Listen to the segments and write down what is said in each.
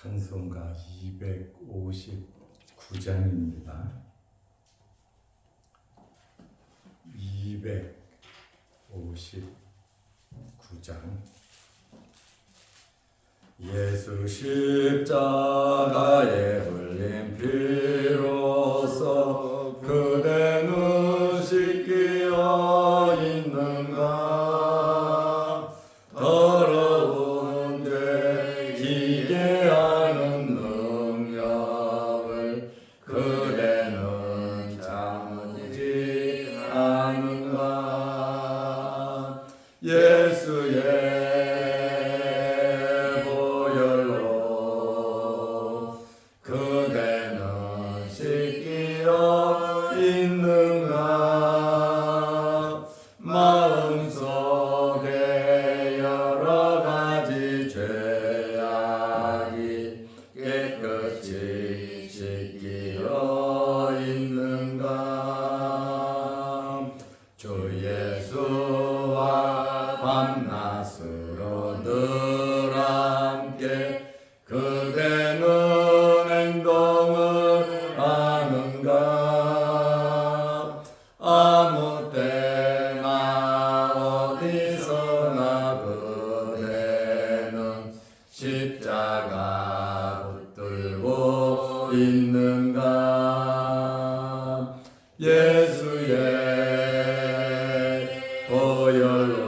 찬송가 259장입니다. 259장 예수 십자가에 흘린 피로 Lord, your Lord.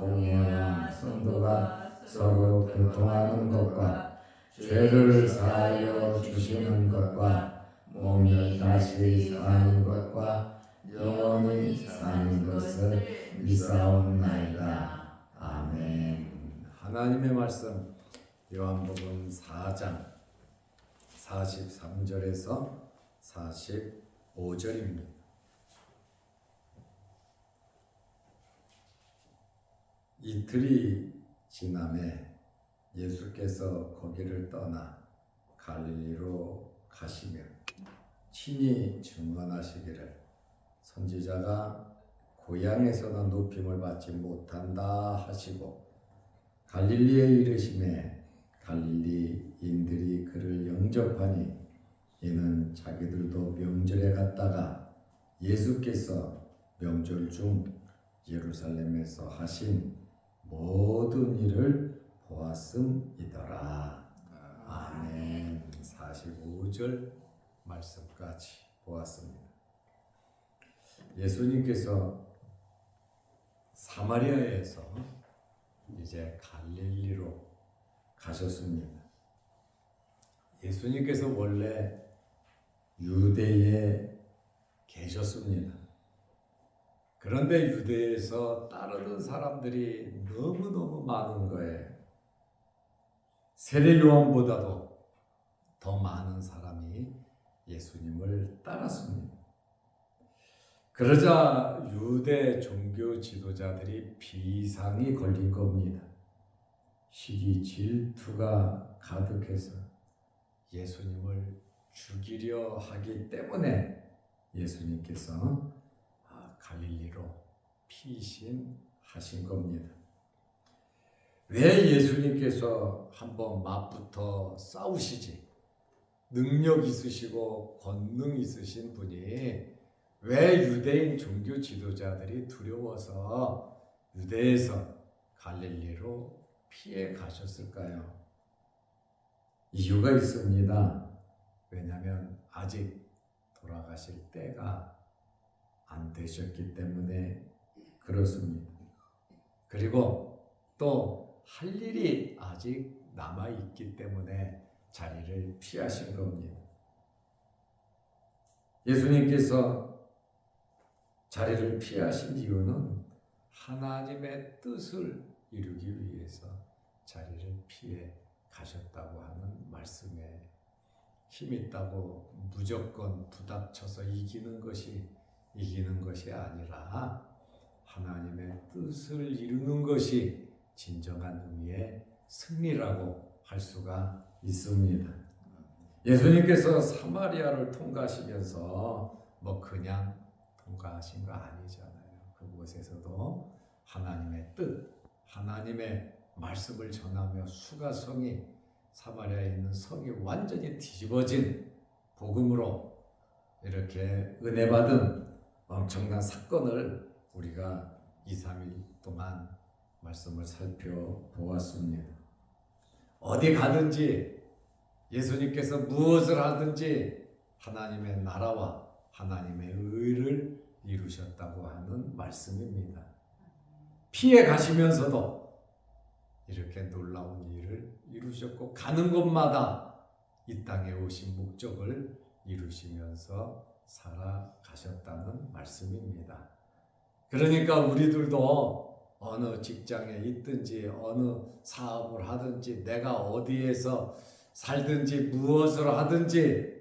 공연한 성도가 서로 교통하는 것과 죄를 사하여 주시는 것과 몸이 다시 사는 것과 영원히 사는 것을 믿사옵나이다. 아멘 하나님의 말씀 요한복음 4장 43절에서 45절입니다. 이틀이 지남에 예수께서 거기를 떠나 갈릴리로 가시며 친히 증언하시기를 선지자가 고향에서는 높임을 받지 못한다 하시고 갈릴리에 이르심에 갈릴리인들이 그를 영접하니 이는 자기들도 명절에 갔다가 예수께서 명절 중 예루살렘에서 하신 모든 일을 보았음이더라. 아멘. 45절 말씀까지 보았습니다. 예수님께서 사마리아에서 이제 갈릴리로 가셨습니다. 예수님께서 원래 유대에 계셨습니다. 그런데 유대에서 따르는 사람들이 너무너무 많은 거예요. 세례 요한보다도 더 많은 사람이 예수님을 따랐습니다. 그러자 유대 종교 지도자들이 비상이 걸린 겁니다. 시기 질투가 가득해서 예수님을 죽이려 하기 때문에 예수님께서 아, 갈릴리로 피신하신 겁니다. 왜 예수님께서 한번 맛부터 싸우시지? 능력 있으시고 권능 있으신 분이 왜 유대인 종교 지도자들이 두려워서 유대에서 갈릴리로 피해 가셨을까요? 이유가 있습니다. 왜냐하면 아직 돌아가실 때가 안 되셨기 때문에 그렇습니다. 그리고 또 할 일이 아직 남아 있기 때문에 자리를 피하신 겁니다. 예수님께서 자리를 피하신 이유는 하나님의 뜻을 이루기 위해서 자리를 피해 가셨다고 하는 말씀에 힘 있다고 무조건 부닥쳐서 이기는 것이 이기는 것이 아니라 하나님의 뜻을 이루는 것이 진정한 의미의 승리라고 할 수가 있습니다. 예수님께서 사마리아를 통과하시면서 뭐 그냥 통과하신 거 아니잖아요. 그곳에서도 하나님의 뜻, 하나님의 말씀을 전하며 수가성이 사마리아에 있는 성이 완전히 뒤집어진 복음으로 이렇게 은혜 받은 엄청난 사건을 우리가 2, 3일 동안 말씀을 살펴보았습니다. 어디 가든지 예수님께서 무엇을 하든지 하나님의 나라와 하나님의 의를 이루셨다고 하는 말씀입니다. 피해 가시면서도 이렇게 놀라운 일을 이루셨고 가는 곳마다 이 땅에 오신 목적을 이루시면서 살아가셨다는 말씀입니다. 그러니까 우리들도 어느 직장에 있든지 어느 사업을 하든지 내가 어디에서 살든지 무엇을 하든지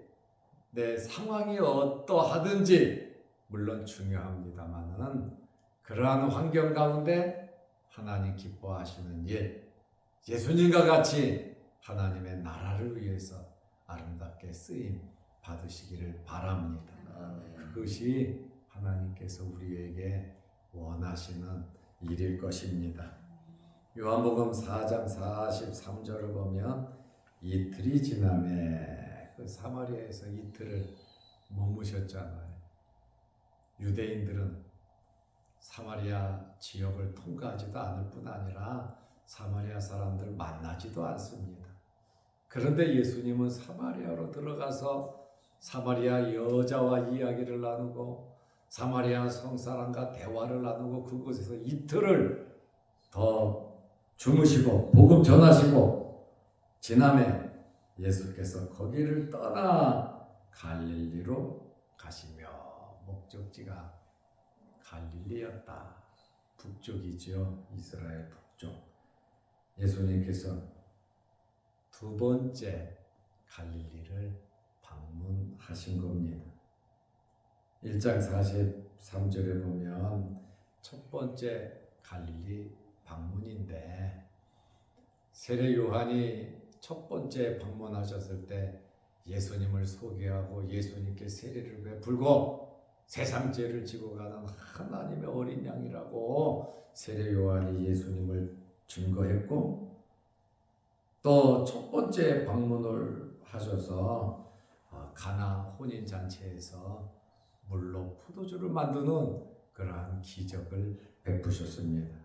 내 상황이 어떠하든지 물론 중요합니다만은 그러한 환경 가운데 하나님 기뻐하시는 일 예수님과 같이 하나님의 나라를 위해서 아름답게 쓰임 받으시기를 바랍니다. 그것이 하나님께서 우리에게 원하시는 일일 것입니다. 요한복음 4장 43절을 보면 이틀이 지남에 그 사마리아에서 이틀을 머무셨잖아요. 유대인들은 사마리아 지역을 통과하지도 않을 뿐 아니라 사마리아 사람들 만나지도 않습니다. 그런데 예수님은 사마리아로 들어가서 사마리아 여자와 이야기를 나누고 사마리아 성사람과 대화를 나누고 그곳에서 이틀을 더 주무시고 복음 전하시고 지남에 예수께서 거기를 떠나 갈릴리로 가시며 목적지가 갈릴리였다. 북쪽이죠. 이스라엘 북쪽. 예수님께서 두 번째 갈릴리를 방문하신 겁니다. 1장 43절에 보면 첫 번째 갈릴리 방문인데 세례 요한이 첫 번째 방문하셨을 때 예수님을 소개하고 예수님께 세례를 베풀고 세상 죄를 지고 가는 하나님의 어린 양이라고 세례 요한이 예수님을 증거했고 또 첫 번째 방문을 하셔서 어, 가나 혼인 잔치에서 물로 포도주를 만드는 그러한 기적을 베푸셨습니다.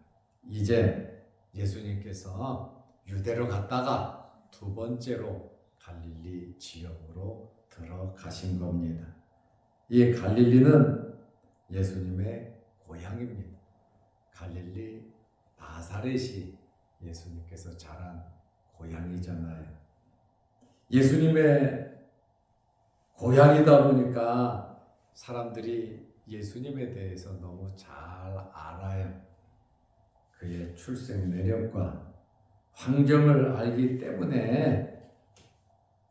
이제 예수님께서 유대로 갔다가 두 번째로 갈릴리 지역으로 들어가신 겁니다. 이 갈릴리는 예수님의 고향입니다. 갈릴리 나사렛이 예수님께서 자란 고향이잖아요. 예수님의 고향이다 보니까 사람들이 예수님에 대해서 너무 잘 알아요. 그의 출생 내력과 환경을 알기 때문에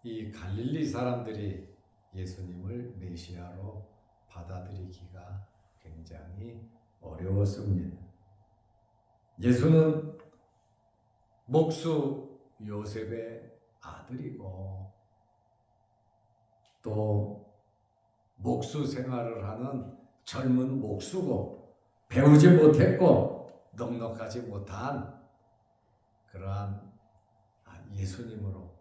이 갈릴리 사람들이 예수님을 메시아로 받아들이기가 굉장히 어려웠습니다. 예수는 목수 요셉의 아들이고 또 목수 생활을 하는 젊은 목수고 배우지 못했고 넉넉하지 못한 그러한 예수님으로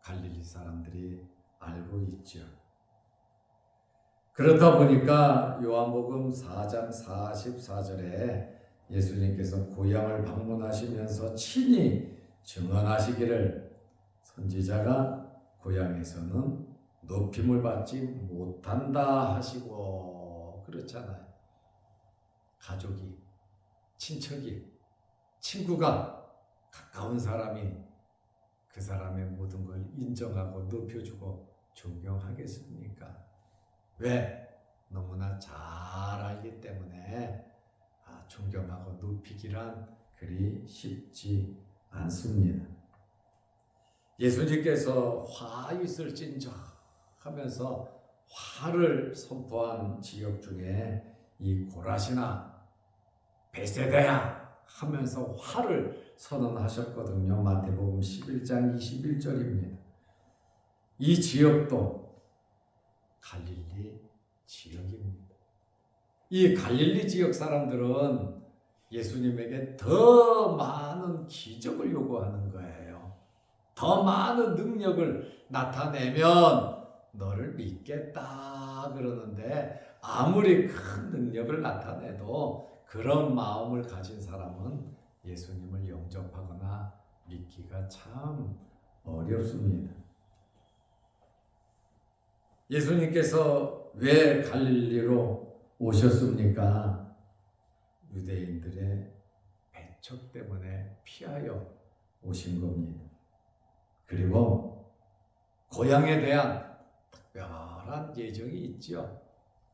갈릴리 사람들이 알고 있죠. 그렇다 보니까 요한복음 4장 44절에 예수님께서 고향을 방문하시면서 친히 증언하시기를 선지자가 고향에서는 높임을 받지 못한다 하시고 그렇잖아요. 가족이, 친척이, 친구가 가까운 사람이 그 사람의 모든 걸 인정하고 높여주고 존경하겠습니까? 왜? 너무나 잘 알기 때문에 아, 존경하고 높이기란 그리 쉽지 않습니다. 예수님께서 화 있을진저 하면서 화를 선포한 지역 중에 이 고라시나 베세다야 하면서 화를 선언하셨거든요. 마태복음 11장 21절입니다. 이 지역도 갈릴리 지역입니다. 이 갈릴리 지역 사람들은 예수님에게 더 많은 기적을 요구하는 거예요. 더 많은 능력을 나타내면 너를 믿겠다 그러는데 아무리 큰 능력을 나타내도 그런 마음을 가진 사람은 예수님을 영접하거나 믿기가 참 어렵습니다. 예수님께서 왜 갈릴리로 오셨습니까? 유대인들의 배척 때문에 피하여 오신 겁니다. 그리고 고향에 대한 특별한 예정이 있죠.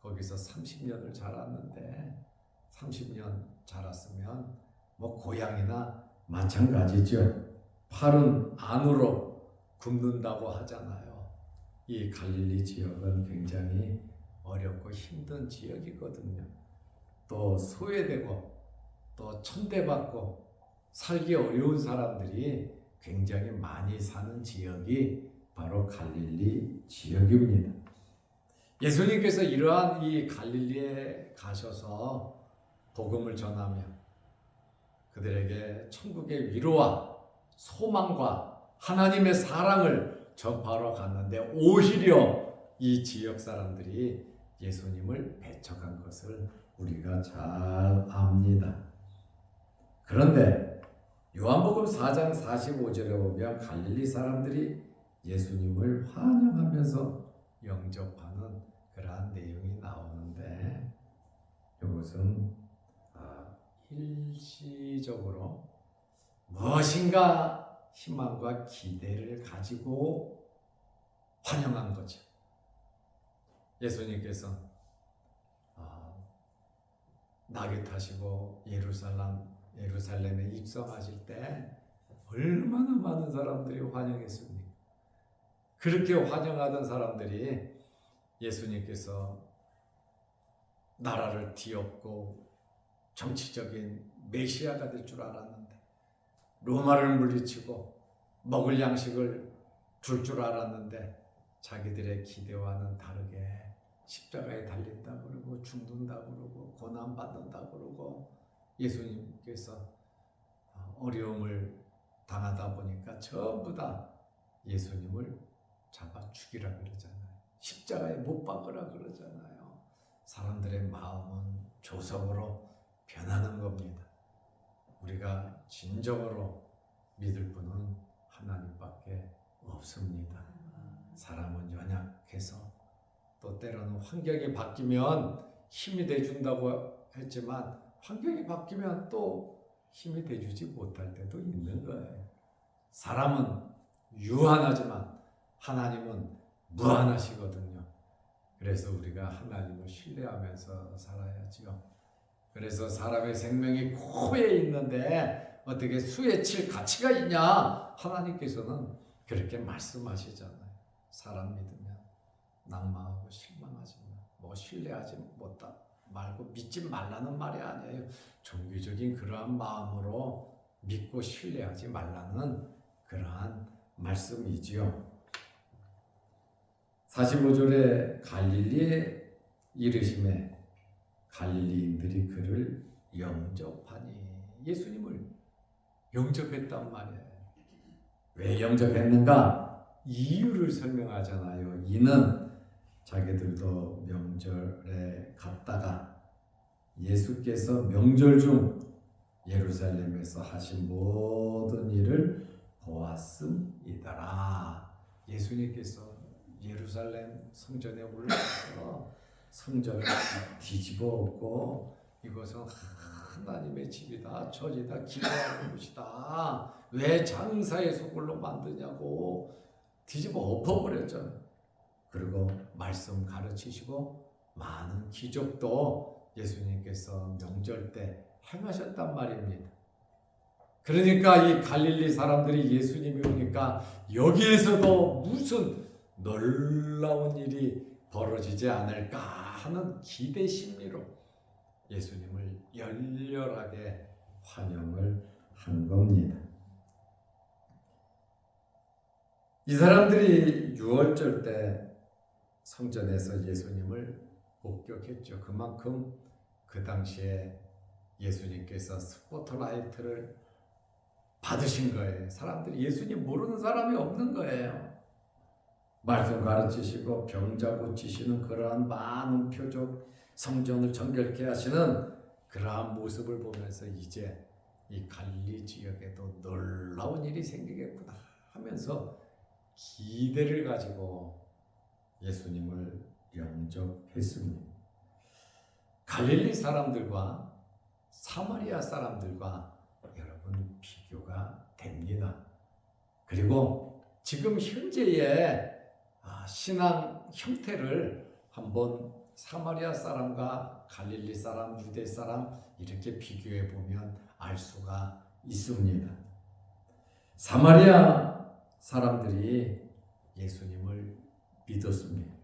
거기서 30년을 자랐는데 30년 자랐으면 뭐 고향이나 마찬가지죠. 팔은 안으로 굽는다고 하잖아요. 이 갈릴리 지역은 굉장히 어렵고 힘든 지역이거든요. 또 소외되고 또 천대받고 살기 어려운 사람들이 굉장히 많이 사는 지역이 바로 갈릴리 지역입니다. 예수님께서 이러한 이 갈릴리에 가셔서 복음을 전하며 그들에게 천국의 위로와 소망과 하나님의 사랑을 전파하러 갔는데 오히려 이 지역 사람들이 예수님을 배척한 것을 우리가 잘 압니다. 그런데 요한복음 4장 45절에 보면 갈릴리 사람들이 예수님을 환영하면서 영접하는 그러한 내용이 나오는데 이것은 아, 일시적으로 무엇인가 희망과 기대를 가지고 환영한 거죠. 예수님께서 아, 낙에 타시고 예루살렘 예루살렘에 입성하실 때 얼마나 많은 사람들이 환영했습니까? 그렇게 환영하던 사람들이 예수님께서 나라를 뒤엎고 정치적인 메시아가 될 줄 알았는데 로마를 물리치고 먹을 양식을 줄줄 알았는데 자기들의 기대와는 다르게 십자가에 달린다 그러고 죽는다 그러고 고난 받는다 그러고 예수님께서 어려움을 당하다 보니까 전부 다 예수님을 잡아 죽이라 그러잖아요. 십자가에 못 박으라 그러잖아요. 사람들의 마음은 조성으로 변하는 겁니다. 우리가 진정으로 믿을 분은 하나님밖에 없습니다. 사람은 연약해서 또 때로는 환경이 바뀌면 힘이 돼준다고 했지만 환경이 바뀌면 또 힘이 돼주지 못할 때도 있는 거예요. 사람은 유한하지만 하나님은 무한하시거든요. 그래서 우리가 하나님을 신뢰하면서 살아야지요. 그래서 사람의 생명이 코에 있는데 어떻게 수에 칠 가치가 있냐? 하나님께서는 그렇게 말씀하시잖아요. 사람 믿으면 낭망하고 실망하지 마. 뭐 신뢰하지 못다 말고 믿지 말라는 말이 아니에요. 종교적인 그러한 마음으로 믿고 신뢰하지 말라는 그러한 말씀이지요. 45절에 갈릴리에 이르심에 갈릴리인들이 그를 영접하니 예수님을 영접했단 말이에요. 왜 영접했는가? 이유를 설명하잖아요. 이는 자기들도 명절에 갔다가 예수께서 명절 중 예루살렘에서 하신 모든 일을 보았음이더라. 예수님께서 예루살렘 성전에 올라가서 성전을 뒤집어 엎고 이것은 하나님의 집이다, 처지다, 기도하는 곳이다. 왜 장사의 소굴로 만드냐고 뒤집어 엎어버렸잖아요. 그리고 말씀 가르치시고 많은 기적도 예수님께서 명절 때 행하셨단 말입니다. 그러니까 이 갈릴리 사람들이 예수님이 오니까 여기에서도 무슨 놀라운 일이 벌어지지 않을까 하는 기대 심리로 예수님을 열렬하게 환영을 한 겁니다. 이 사람들이 6월절 때 성전에서 예수님을 목격했죠. 그만큼 그 당시에 예수님께서 스포트라이트를 받으신 거예요. 사람들이 예수님 모르는 사람이 없는 거예요. 말씀 가르치시고 병자 고치시는 그러한 많은 표적 성전을 정결케 하시는 그러한 모습을 보면서 이제 이 갈리 지역에도 놀라운 일이 생기겠구나 하면서 기대를 가지고 예수님을 영접했습니다. 갈릴리 사람들과 사마리아 사람들과 여러분 비교가 됩니다. 그리고 지금 현재의 아, 신앙 형태를 한번 사마리아 사람과 갈릴리 사람, 유대 사람 이렇게 비교해 보면 알 수가 있습니다. 사마리아 사람들이 예수님을 믿었습니다.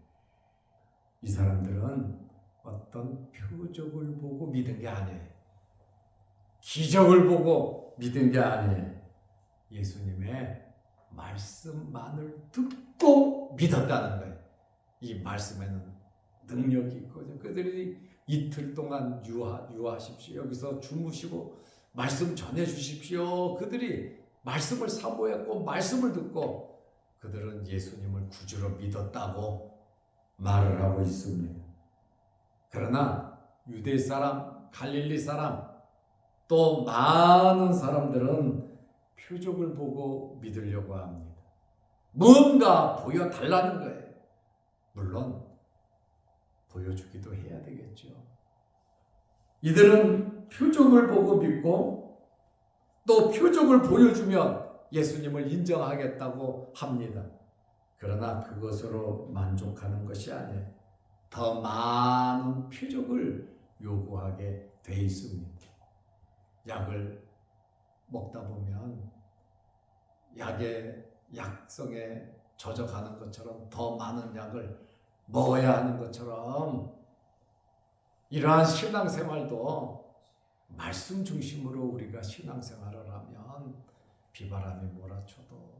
이 사람들은 어떤 표적을 보고 믿은 게 아니에요. 기적을 보고 믿은 게 아니에요. 예수님의 말씀만을 듣고 믿었다는 거예요. 이 말씀에는 능력이 있거든요. 그들이 이틀 동안 유하, 유하십시오. 여기서 주무시고 말씀 전해 주십시오. 그들이 말씀을 사모했고 말씀을 듣고 그들은 예수님을 구주로 믿었다고 말을 하고 있습니다. 그러나 유대 사람, 갈릴리 사람, 또 많은 사람들은 표적을 보고 믿으려고 합니다. 뭔가 보여달라는 거예요. 물론 보여주기도 해야 되겠죠. 이들은 표적을 보고 믿고 또 표적을 보여주면 예수님을 인정하겠다고 합니다. 그러나 그것으로 만족하는 것이 아니에요. 더 많은 표적을 요구하게 돼 있습니다. 약을 먹다 보면 약의 약성에 젖어가는 것처럼 더 많은 약을 먹어야 하는 것처럼 이러한 신앙생활도 말씀 중심으로 우리가 신앙생활을 하면 비바람이 몰아쳐도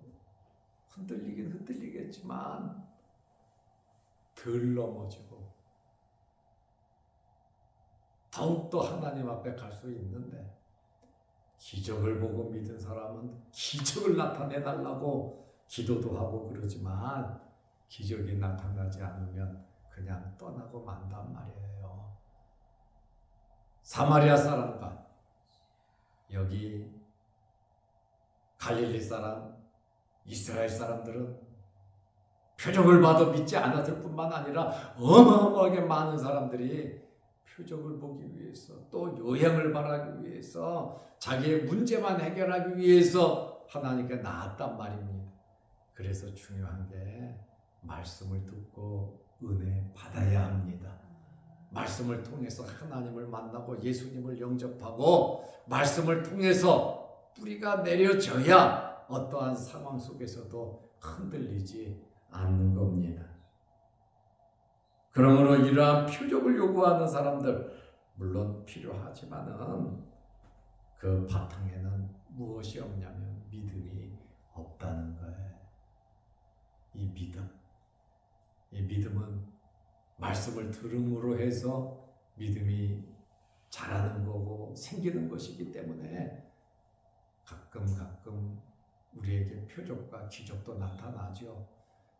흔들리긴 흔들리겠지만 덜 넘어지고 더욱더 하나님 앞에 갈 수 있는데 기적을 보고 믿은 사람은 기적을 나타내 달라고 기도도 하고 그러지만 기적이 나타나지 않으면 그냥 떠나고 만단 말이에요. 사마리아 사람과 여기 갈릴리 사람, 이스라엘 사람들은 표적을 봐도 믿지 않았을 뿐만 아니라 어마어마하게 많은 사람들이 표적을 보기 위해서 또 요행을 바라기 위해서 자기의 문제만 해결하기 위해서 하나님께 나았단 말입니다. 그래서 중요한 게 말씀을 듣고 은혜 받아야 합니다. 말씀을 통해서 하나님을 만나고 예수님을 영접하고 말씀을 통해서 뿌리가 내려져야 어떠한 상황 속에서도 흔들리지 않는 겁니다. 그러므로 이러한 표적을 요구하는 사람들 물론 필요하지만은 그 바탕에는 무엇이 없냐면 믿음이 없다는 거예요. 이 믿음, 이 믿음은 말씀을 들음으로 해서 믿음이 자라는 거고 생기는 것이기 때문에 가끔 가끔 우리에게 표적과 기적도 나타나죠.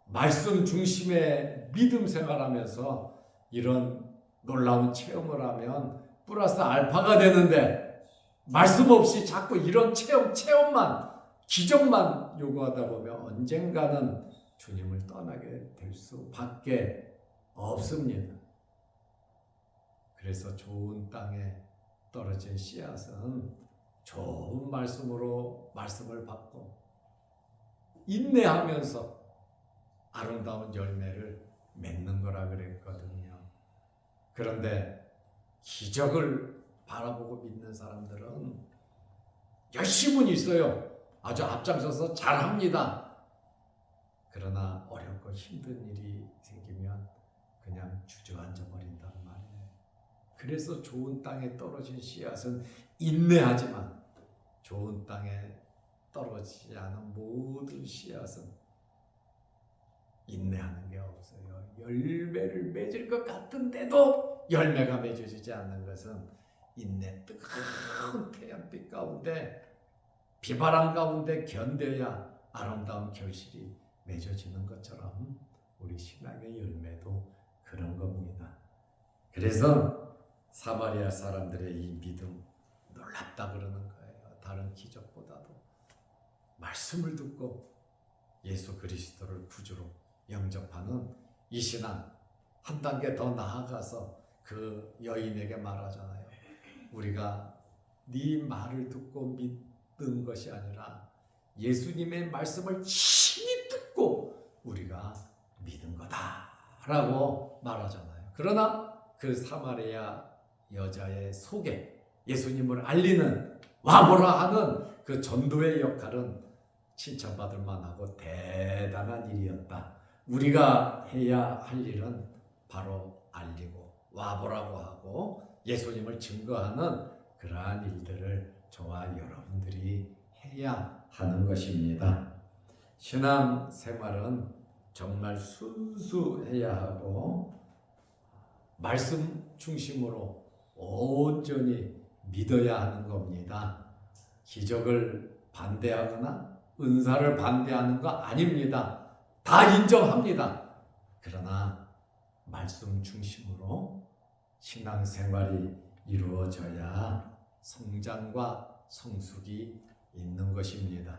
말씀 중심의 믿음 생활하면서 이런 놀라운 체험을 하면 플러스 알파가 되는데 말씀 없이 자꾸 이런 체험, 체험만, 기적만 요구하다 보면 언젠가는 주님을 떠나게 될 수밖에 없습니다. 그래서 좋은 땅에 떨어진 씨앗은 좋은 말씀으로 말씀을 받고 인내하면서 아름다운 열매를 맺는 거라 그랬거든요. 그런데 기적을 바라보고 믿는 사람들은 열심은 있어요. 아주 앞장서서 잘합니다. 그러나 어렵고 힘든 일이 생기면 그냥 주저앉아 버린단 말이에요. 그래서 좋은 땅에 떨어진 씨앗은 인내하지만 좋은 땅에 떨어지지 않은 모든 씨앗은 인내하는 게 없어요. 열매를 맺을 것 같은데도 열매가 맺어지지 않는 것은 인내 뜨거운 태양빛 가운데 비바람 가운데 견뎌야 아름다운 결실이 맺어지는 것처럼 우리 신앙의 열매도 그런 겁니다. 그래서 사마리아 사람들의 이 믿음 놀랍다 그러는 거예요. 다른 기적보다도 말씀을 듣고 예수 그리스도를 구주로 영접하는 이 신앙 한 단계 더 나아가서 그 여인에게 말하잖아요. 우리가 네 말을 듣고 믿는 것이 아니라 예수님의 말씀을 친히 듣고 우리가 믿은 거다라고 말하잖아요. 그러나 그 사마리아 여자의 속에 예수님을 알리는 와보라 하는 그 전도의 역할은 칭찬받을 만하고 대단한 일이었다. 우리가 해야 할 일은 바로 알리고 와보라고 하고 예수님을 증거하는 그러한 일들을 저와 여러분들이 해야 하는 것입니다. 신앙 생활은 정말 순수해야 하고 말씀 중심으로 온전히 믿어야 하는 겁니다. 기적을 반대하거나 은사를 반대하는 거 아닙니다. 다 인정합니다. 그러나 말씀 중심으로 신앙생활이 이루어져야 성장과 성숙이 있는 것입니다.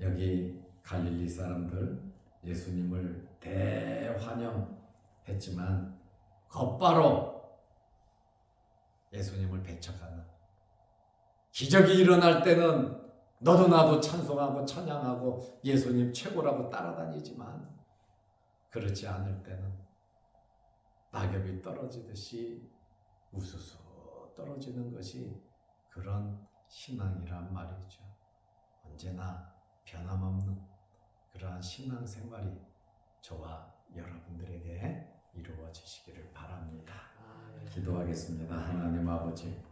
여기 갈릴리 사람들 예수님을 대환영했지만 곧바로 예수님을 배척하는 기적이 일어날 때는 너도 나도 찬송하고 찬양하고 예수님 최고라고 따라다니지만 그렇지 않을 때는 낙엽이 떨어지듯이 우수수 떨어지는 것이 그런 신앙이란 말이죠. 언제나 변함없는 그러한 신앙 생활이 저와 여러분들에게 이루어지시기를 바랍니다. 기도하겠습니다. 하나님 아버지,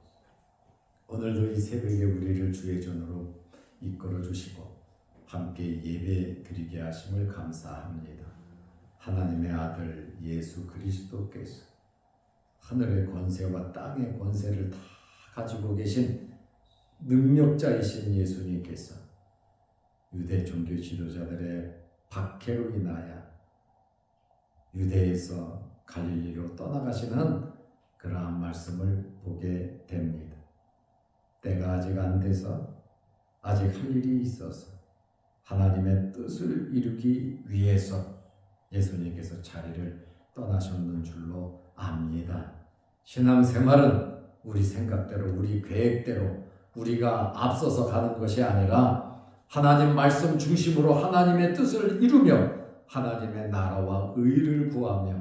오늘도 이 새벽에 우리를 주의 전으로 이끌어 주시고 함께 예배 드리게 하심을 감사합니다. 하나님의 아들 예수 그리스도께서 하늘의 권세와 땅의 권세를 다 가지고 계신 능력자이신 예수님께서 유대 종교 지도자들의 박해로 인하여 유대에서 갈릴리로 떠나가시는 그러한 말씀을 보게 됩니다. 때가 아직 안 돼서 아직 할 일이 있어서 하나님의 뜻을 이루기 위해서 예수님께서 자리를 떠나셨는 줄로 압니다. 신앙생활은 우리 생각대로 우리 계획대로 우리가 앞서서 가는 것이 아니라 하나님 말씀 중심으로 하나님의 뜻을 이루며 하나님의 나라와 의를 구하며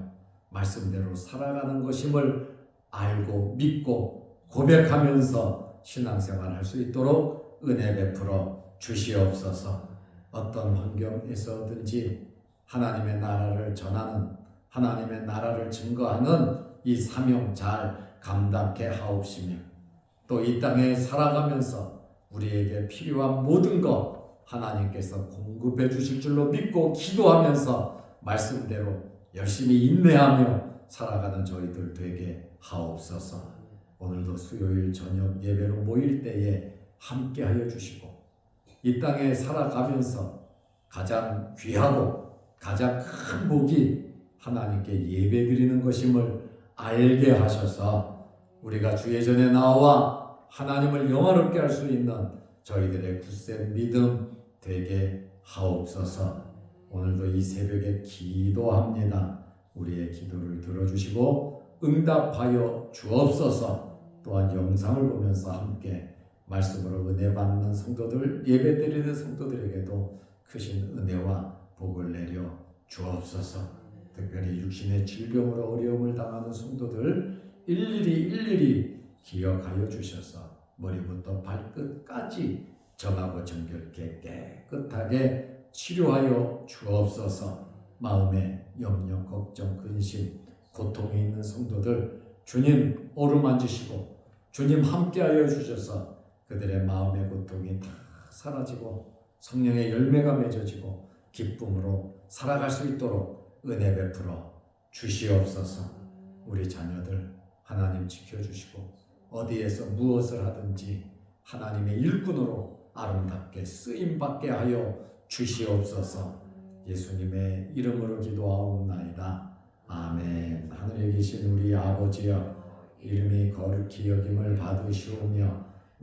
말씀대로 살아가는 것임을 알고 믿고 고백하면서 신앙생활 할 수 있도록 은혜 베풀어 주시옵소서. 어떤 환경에서든지 하나님의 나라를 전하는 하나님의 나라를 증거하는 이 사명 잘 감당케 하옵시며 또 이 땅에 살아가면서 우리에게 필요한 모든 것 하나님께서 공급해 주실 줄로 믿고 기도하면서 말씀대로 열심히 인내하며 살아가는 저희들 되게 하옵소서. 오늘도 수요일 저녁 예배로 모일 때에 함께 하여 주시고 이 땅에 살아가면서 가장 귀하고 가장 큰 복이 하나님께 예배 드리는 것임을 알게 하셔서 우리가 주의 전에 나와 하나님을 영화롭게 할 수 있는 저희들의 굳센 믿음 되게 하옵소서. 오늘도 이 새벽에 기도합니다. 우리의 기도를 들어주시고 응답하여 주옵소서. 또한 영상을 보면서 함께 말씀으로 은혜 받는 성도들 예배 드리는 성도들에게도 크신 은혜와 복을 내려 주옵소서. 특별히 육신의 질병으로 어려움을 당하는 성도들 일일이 일일이 기억하여 주셔서 머리부터 발끝까지 정하고 정결케 깨끗하게 치료하여 주옵소서. 마음에 염려, 걱정, 근심, 고통에 있는 성도들 주님 오르만지시고 주님 함께하여 주셔서 그들의 마음의 고통이 다 사라지고 성령의 열매가 맺어지고 기쁨으로 살아갈 수 있도록 은혜 베풀어 주시옵소서. 우리 자녀들 하나님 지켜주시고 어디에서 무엇을 하든지 하나님의 일꾼으로 아름답게 쓰임 받게 하여 주시옵소서. 예수님의 이름으로 기도하옵나이다. 아멘. 하늘에 계신 우리 아버지여 이름이 거룩히 여김을 받으시오며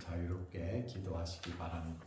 자유롭게 기도하시기 바랍니다.